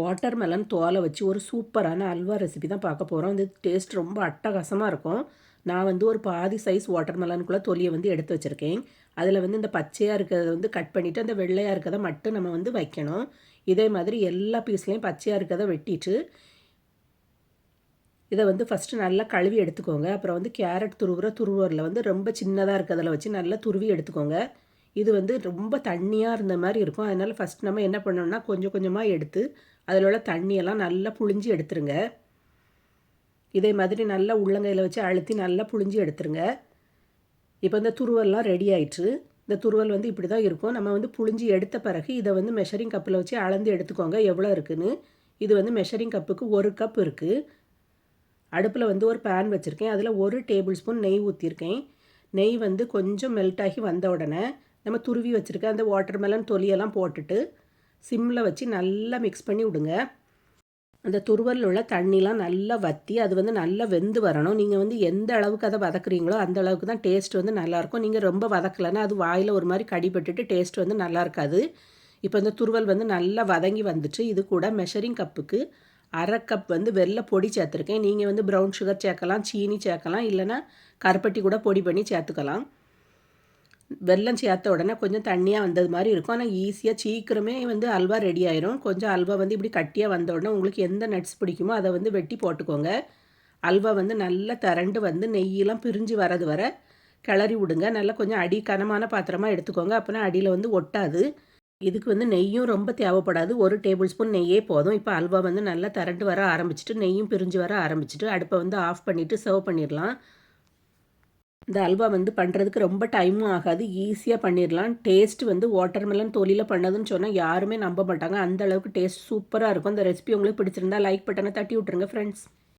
Water melon தோலை வச்சு ஒரு சூப்பரான அல்வா ரெசிபி தான் பார்க்க போகிறோம் இது டேஸ்ட் ரொம்ப அட்டகாசமாக இருக்கும். நான் வந்து ஒரு பாதி சைஸ் வாட்டர் மெலனுக்குள்ளே தொலியை வந்து எடுத்து வச்சுருக்கேன். அதில் வந்து இந்த பச்சையாக இருக்கிறத வந்து கட் பண்ணிவிட்டு அந்த வெள்ளையாக இருக்கிறத மட்டும் நம்ம வந்து வைக்கணும். இதே மாதிரி எல்லா பீஸ்லேயும் பச்சையாக இருக்கிறத வெட்டிட்டு இதை வந்து ஃபஸ்ட்டு நல்லா கழுவி எடுத்துக்கோங்க. அப்புறம் வந்து கேரட் துருவுற துருவரில் வந்து ரொம்ப சின்னதாக இருக்கிறதில் வச்சு நல்லா துருவி எடுத்துக்கோங்க. இது வந்து ரொம்ப தண்ணியாக இருந்த மாதிரி இருக்கும். அதனால் ஃபஸ்ட் நம்ம என்ன பண்ணோம்னா கொஞ்சம் கொஞ்சமாக எடுத்து அதில் உள்ள தண்ணியெல்லாம் நல்லா புழிஞ்சி எடுத்துருங்க. இதே மாதிரி நல்லா உள்ளங்கையில் வச்சு அழுத்தி நல்லா புழிஞ்சி எடுத்துருங்க. இப்போ இந்த துருவல்லாம் ரெடி ஆயிட்டு இந்த துருவல் வந்து இப்படி தான் இருக்கும். நம்ம வந்து புழிஞ்சி எடுத்த பிறகு இதை வந்து மெஷரிங் கப்பில் வச்சு அளந்து எடுத்துக்கோங்க. எவ்வளோ இருக்குதுன்னு இது வந்து மெஷரிங் கப்புக்கு ஒரு கப் இருக்குது அடுப்பில் வந்து ஒரு பேன் வச்சுருக்கேன். அதில் ஒரு டேபிள் ஸ்பூன் நெய் ஊற்றிருக்கேன் நெய் வந்து கொஞ்சம் மெல்ட் ஆகி வந்த உடனே நம்ம துருவி வச்சுருக்க அந்த வாட்டர் மெலன் தொலியெல்லாம் போட்டுட்டு சிம்மில் வச்சு நல்லா மிக்ஸ் பண்ணி விடுங்க. அந்த துருவலில் உள்ள தண்ணிலாம் நல்லா வற்றி அது வந்து நல்லா வெந்து வரணும். நீங்கள் வந்து எந்த அளவுக்கு அதை வதக்குறீங்களோ அந்த அளவுக்கு தான் டேஸ்ட் வந்து நல்லாயிருக்கும் நீங்கள் ரொம்ப வதக்கலைன்னா அது வாயில் ஒரு மாதிரி கடிபட்டுட்டு டேஸ்ட் வந்து நல்லா இருக்காது. இப்போ இந்த துருவல் வந்து நல்லா வதங்கி வந்துச்சு. இது கூட மெஷரிங் கப்புக்கு அரை கப் வந்து வெள்ளை பொடி சேர்த்துருக்கேன். நீங்கள் வந்து ப்ரௌன் சுகர் சேர்க்கலாம் சீனி சேர்க்கலாம் இல்லைனா கருப்பட்டி கூட பொடி பண்ணி சேர்த்துக்கலாம். வெள்ளம் சேர்த்த உடனே கொஞ்சம் தண்ணியாக வந்தது மாதிரி இருக்கும். ஆனால் ஈஸியாக சீக்கிரமே வந்து அல்வா ரெடி ஆயிரும். கொஞ்சம் அல்வா வந்து இப்படி கட்டியாக வந்த உடனே உங்களுக்கு எந்த நட்ஸ் பிடிக்குமோ அதை வந்து வெட்டி போட்டுக்கோங்க. அல்வா வந்து நல்லா திரண்டு வந்து நெய்யெல்லாம் பிரிஞ்சு வரது வர கிளறி விடுங்க. நல்லா கொஞ்சம் அடி கனமான பாத்திரமாக எடுத்துக்கோங்க. அப்போனா அடியில் வந்து ஒட்டாது. இதுக்கு வந்து நெய்யும் ரொம்ப தேவைப்படாது. ஒரு டேபிள் ஸ்பூன் நெய்யே போதும். இப்போ அல்வா வந்து நல்லா திரண்டு வர ஆரம்பிச்சிட்டு நெய்யும் பிரிஞ்சு வர ஆரம்பிச்சிட்டு அடுப்பை வந்து ஆஃப் பண்ணிவிட்டு சர்வ் பண்ணிடலாம். இந்த அல்வா வந்து பண்ணுறதுக்கு ரொம்ப டைமும் ஆகாது. ஈஸியாக பண்ணிடலாம் டேஸ்ட் வந்து வாட்டர்மெலன் தோலியில் பண்ணதுன்னு சொன்னால் யாருமே நம்ப மாட்டாங்க. அந்த அளவுக்கு டேஸ்ட் சூப்பராக இருக்கும். இந்த ரெசிபி உங்களுக்கு பிடிச்சிருந்தா லைக் பட்டனை தட்டி விட்ருங்க ஃப்ரெண்ட்ஸ்